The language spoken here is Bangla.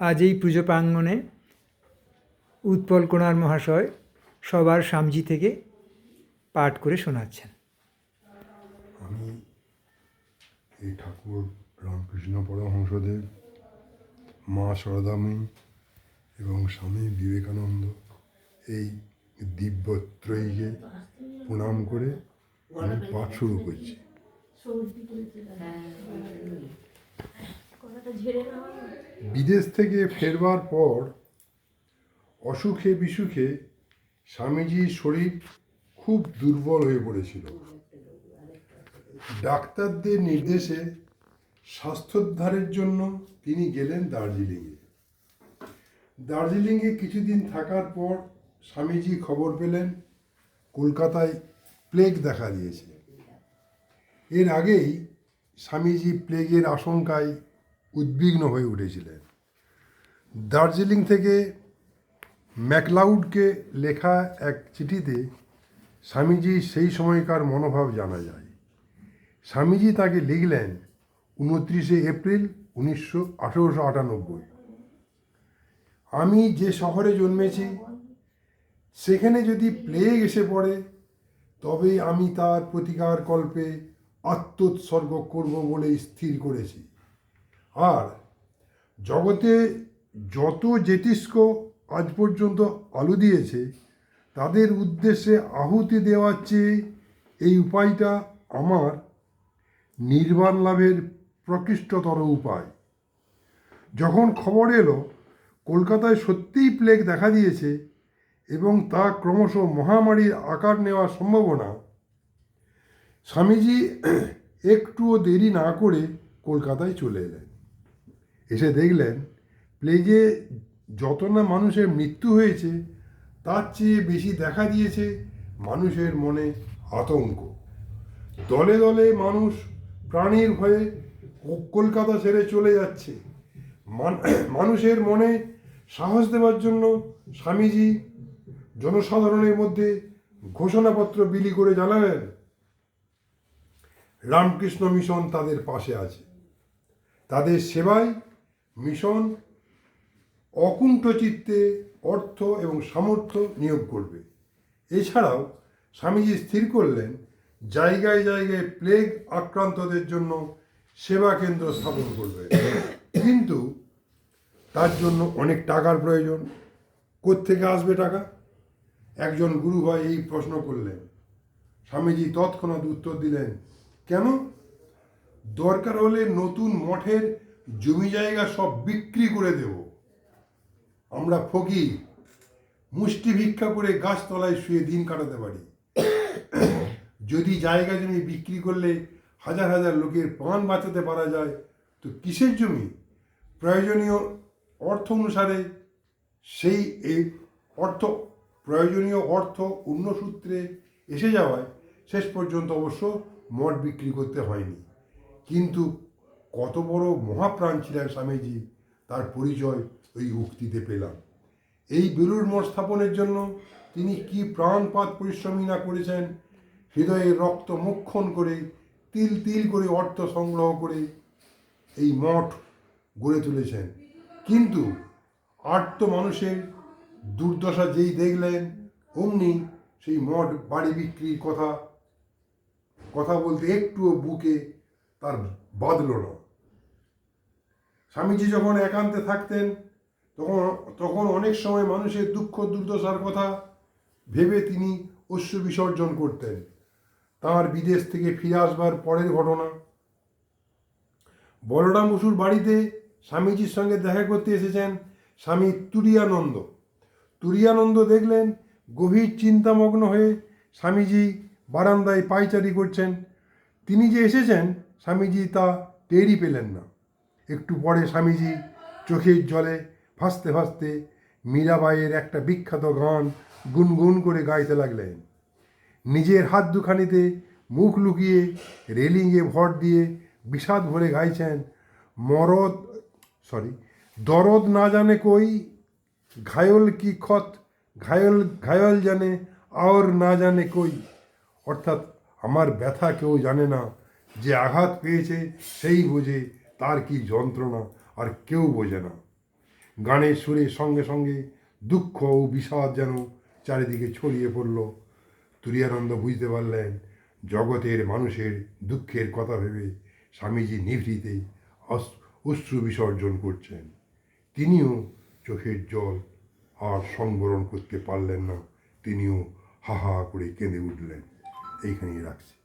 আজ এই পুজো প্রাঙ্গণে উৎপল কুমার মহাশয় সবার সামজি থেকে পাঠ করে শোনাচ্ছেন। আমি এই ঠাকুর রামকৃষ্ণ পরমহংসদেব মা সরদাময়ী এবং স্বামী বিবেকানন্দ এই দিব্যত্রয়ীকে প্রণাম করে আমি পাঠ শুরু করছি। নেওয়া বিদেশ থেকে ফেরবার পর অসুখে বিসুখে স্বামীজির শরীর খুব দুর্বল হয়ে পড়েছিল। ডাক্তারদের নির্দেশে স্বাস্থ্যোদ্ধারের জন্য তিনি গেলেন দার্জিলিংয়ে। দার্জিলিংয়ে কিছুদিন থাকার পর স্বামীজি খবর পেলেন, কলকাতায় প্লেগ দেখা দিয়েছে। এর আগেই স্বামীজি প্লেগের আশঙ্কায় উদ্বিগ্ন হয়ে উঠেছিলেন। দার্জিলিং থেকে ম্যাকলাউডকে লেখা এক চিঠিতে স্বামীজি সেই সময়কার মনোভাব জানা যায়। স্বামীজি তাকে লিখলেন উনত্রিশে এপ্রিল উনিশশো আঠেরোশো আটানব্বই। আমি যে শহরে জন্মেছি, সেখানে যদি প্লেগ এসে পড়ে তবে আমি তার প্রতিকার কল্পে আত্মোৎসর্গ করব বলে স্থির করেছি। আর জগতে যত জ্যোতিষ্ক আজ পর্যন্ত আলো দিয়েছে, তাদের উদ্দেশ্যে আহুতি দেওয়ার চেয়ে এই উপায়টা আমার নির্বাণ লাভের প্রকৃষ্টতর উপায়। যখন খবর এলো, কলকাতায় সত্যিই প্লেগ দেখা দিয়েছে এবং তা ক্রমশ মহামারীর আকার নেওয়ার সম্ভাবনা, স্বামীজি একটুও দেরি না করে কলকাতায় চলে এলেন। এসে দেখলেন, প্লেগে যত না মানুষের মৃত্যু হয়েছে, তার চেয়ে বেশি দেখা দিয়েছে মানুষের মনে আতঙ্ক। দলে দলে মানুষ প্রাণীর ভয়ে কলকাতা ছেড়ে চলে যাচ্ছে। মানুষের মনে সাহস দেওয়ার জন্য স্বামীজি জনসাধারণের মধ্যে ঘোষণাপত্র বিলি করে জানালেন, রামকৃষ্ণ মিশন তাদের পাশে আছে। তাদের সেবায় মিশন অকুণ্ঠ চিত্তে অর্থ এবং সামর্থ্য নিয়োগ করবে। এছাড়াও স্বামীজি স্থির করলেন জায়গায় জায়গায় প্লেগ আক্রান্তদের জন্য সেবা কেন্দ্র স্থাপন করবে। কিন্তু তার জন্য অনেক টাকার প্রয়োজন। কোত্থেকে আসবে টাকা? একজন গুরু ভাই এই প্রশ্ন করলেন। স্বামীজি তৎক্ষণাৎ উত্তর দিলেন, কেন? দরকার হলে নতুন মঠের জমি জায়গা সব বিক্রি করে দেব। আমরা ফকির, মুষ্টি ভিক্ষা করে গাছতলায় শুয়ে দিন কাটাতে পারি। যদি জায়গা জমি বিক্রি করলে হাজার হাজার লোকের প্রাণ বাঁচাতে পারা যায়, তো কিসের জমি? প্রয়োজনীয় অর্থ অনুসারে সেই এই অর্থ, প্রয়োজনীয় অর্থ অন্য সূত্রে এসে যাওয়ায় শেষ পর্যন্ত অবশ্য মঠ বিক্রি করতে হয়নি। কিন্তু কত বড় মহাপ্রাণ ছিলেন স্বামীজি, তার পরিচয় ওই উক্তিতে পেলাম। এই বেলুর মঠ স্থাপনের জন্য তিনি কি প্রাণপাত পরিশ্রমী না করেছেন? হৃদয়ে রক্ত মোক্ষণ করে, তিল তিল করে অর্থ সংগ্রহ করে এই মঠ গড়ে তুলেছেন। কিন্তু আর্ত মানুষের দুর্দশা যেই দেখলেন, অমনি সেই মঠ বাড়ি বিক্রির কথা কথা বলতে একটুও বুকে তার বাঁধল না। স্বামীজি যখন একান্তে থাকতেন, তখন তখন অনেক সময় মানুষের দুঃখ দুর্দশার কথা ভেবে তিনি অশ্রু বিসর্জন করতেন। তার বিদেশ থেকে ফিরে আসবার পরের ঘটনা। বলরাম বসুর বাড়িতে স্বামীজির সঙ্গে দেখা করতে এসেছেন স্বামী তুরিয়ানন্দ। তুরিয়ানন্দ দেখলেন গভীর চিন্তামগ্ন হয়ে স্বামীজি বারান্দায় পায়চারি করছেন। তিনি যে এসেছেন, স্বামীজি তা টেরই পেলেন না। একটু পরে স্বামীজি চোখের জলে ভাসতে ভাসতে মীরাবাইয়ের একটা বিখ্যাত গান গুনগুন করে গাইতে লাগলেন। নিজের হাত দুখানিতে মুখ লুকিয়ে রেলিংয়ে ভর দিয়ে বিষাদ ভরে গাইছেন, মরদ সরি দরদ না জানে কই, ঘায়ল কি খত ঘায়ল ঘায়ল জানে আর না জানে কই। অর্থাৎ আমার ব্যথা কেউ জানে না, যে আঘাত পেয়েছে সেই বোঝে তার কি যন্ত্রণা আর কেউ বোঝে না। গানের সুরের সঙ্গে সঙ্গে দুঃখ ও বিষাদ যেন চারিদিকে ছড়িয়ে পড়ল। তুরিয়ানন্দ বুঝতে পারলেন, জগতের মানুষের দুঃখের কথা ভেবে স্বামীজি নিভৃতে অশ্রু বিসর্জন করছেন। তিনিও চোখের জল আর সংবরণ করতে পারলেন না। তিনিও হা হা করে কেঁদে উঠলেন। এইখানেই রাখছি।